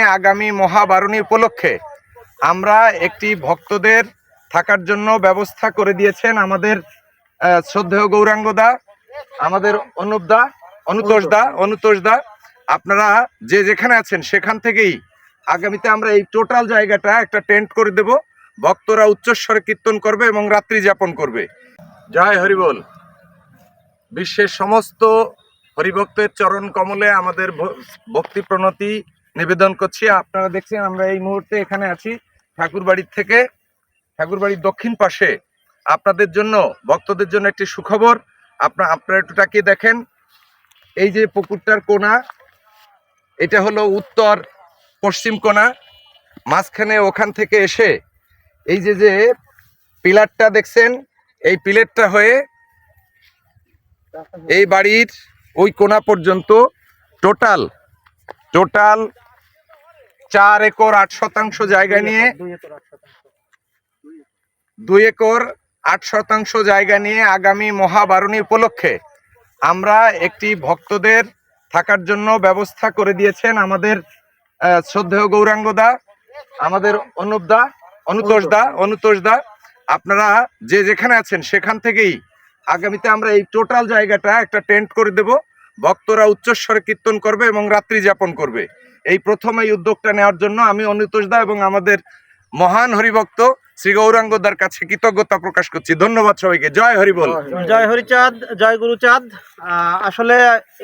নিয়ে আগামী মহাবারণী উপলক্ষে আমরা একটি ভক্তদের থাকার জন্য ব্যবস্থা করে দিয়েছেন আমাদের শ্রদ্ধেয় গৌরাঙ্গদা আমাদের অনুপদা অনুতোষদা অনুতোষদা আপনারা যে যেখানে আছেন সেখান থেকেই আগামীতে আমরা এই টোটাল জায়গাটা একটা টেন্ট করে দেব। ভক্তরা উচ্চস্বরে কীর্তন করবে এবং রাত্রি যাপন করবে। জয় হরিবল। বিশ্বের সমস্ত হরিভক্তের চরণ কমলে আমাদের ভক্তি প্রণতি নিবেদন করছি। আপনারা দেখছেন আমরা এই মুহূর্তে এখানে আছি ঠাকুরবাড়ির থেকে। ঠাকুরবাড়ির দক্ষিণ পাশে। আপনাদের জন্য, ভক্তদের জন্য একটি সুখবর। আপনার আপনারা একটু তাকিয়ে দেখেন। এই যে পুকুরটার কোনা, এটা হলো উত্তর পশ্চিম কোনা। মাঝখানে ওখান থেকে এসে এই যে যে পিলারটা দেখছেন, এই পিলারটা হয়ে এই বাড়ির ওই কোনা পর্যন্ত টোটাল টোটাল চার একর আট শতাংশ জায়গা নিয়ে দুই একর আট শতাংশ। জায়গা নিয়ে আগামী মহাবারণী উপলক্ষে আমরা একটি ভক্তদের থাকার জন্য ব্যবস্থা করে দিয়েছেন আমাদের শ্রদ্ধেয় গৌরাঙ্গদা আমাদের অনুপদা অনুতোষ দা অনুতোষ দা। আপনারা যে যেখানে আছেন সেখান থেকেই আগামীতে আমরা এই টোটাল জায়গাটা একটা টেন্ট করে দেব। ভক্তরা উচ্চস্বরে কীর্তন করবে এবং রাত্রি যাপন করবে। এই প্রথম এই উদ্যোগটা নেওয়ার জন্য আমি অনুতোষদা এবং আমাদের মহান হরিভক্ত শ্রী গৌরাঙ্গদার কাছে কৃতজ্ঞতা প্রকাশ করছি। ধন্যবাদ সবাইকে। জয় হরিবল। জয় হরিচাঁদ, জয় গুরুচাঁদ। আসলে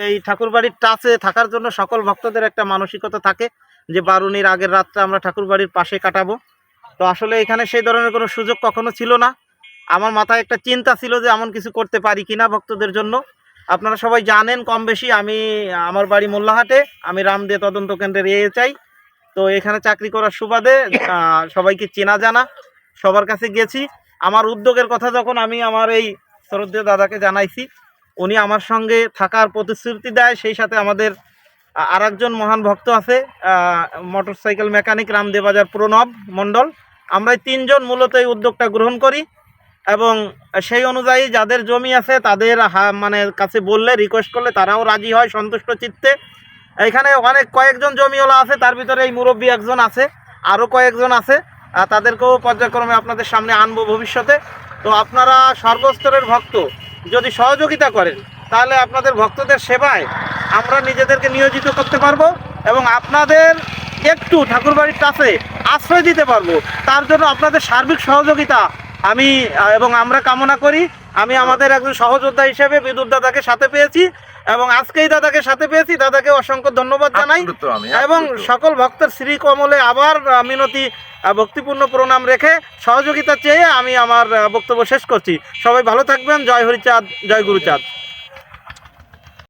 এই ঠাকুরবাড়ির টাচে থাকার জন্য সকল ভক্তদের একটা মানসিকতা থাকে যে বারুনির আগের রাতটা আমরা ঠাকুরবাড়ির পাশে কাটাবো। তো আসলে এখানে সেই ধরনের কোনো সুযোগ কখনো ছিল না। আমার মাথায় একটা চিন্তা ছিল যে এমন কিছু করতে পারি কিনা ভক্তদের জন্য। আপনারা সবাই জানেন কম বেশি, আমি, আমার বাড়ি মোল্লাহাটে, আমি রামদে তদন্ত কেন্দ্রের এ চাই তো এখানে চাকরি করার সুবাদে সবাইকে চেনা জানা, সবার কাছে গেছি। আমার উদ্যোগের কথা যখন আমি আমার এই শ্রদ্ধেয় দাদাকে জানাইছি, উনি আমার সঙ্গে থাকার প্রতিশ্রুতি দেয়, সেই সাথে আমাদের আর একজন মহান ভক্ত আছে মোটরসাইকেল মেকানিক রামদেবাজার প্রণব মণ্ডল। আমরা তিনজন মূলত এই উদ্যোগটা গ্রহণ করি। এবং সেই অনুযায়ী যাদের জমি আছে তাদের মানে কাছে বললে রিকোয়েস্ট করলে তারাও রাজি হয় সন্তুষ্ট চিত্তে। এখানে অনেক কয়েকজন জমিওয়ালা আছে, তার ভিতরে এই মুরব্বী একজন আছে আরও কয়েকজন আছে তাদেরকেও পর্যায়ক্রমে আপনাদের সামনে আনব ভবিষ্যতে। তো আপনারা সর্বস্তরের ভক্ত, যদি সহযোগিতা করেন, তাহলে আপনাদের ভক্তদের সেবায় আমরা নিজেদেরকে নিয়োজিত করতে পারব এবং আপনাদের একটু ঠাকুরবাড়ির কাছে আশ্রয় দিতে পারব। তার জন্য আপনাদের সার্বিক সহযোগিতা আমি এবং আমরা কামনা করি আমি আমাদের একজন সহযোদ্ধা হিসেবে বিদ্যুৎ দাদাকে সাথে পেয়েছি এবং আজকেই দাদাকে সাথে পেয়েছি দাদাকে অসংখ্য ধন্যবাদ জানাই আপ্লুত এবং সকল ভক্তের শ্রী কমলে আবার মিনতি ভক্তিপূর্ণ প্রণাম রেখে সহযোগিতা চেয়ে আমি আমার বক্তব্য শেষ করছি। সবাই ভালো থাকবেন জয় হরিচাঁদ জয় গুরুচাঁদ।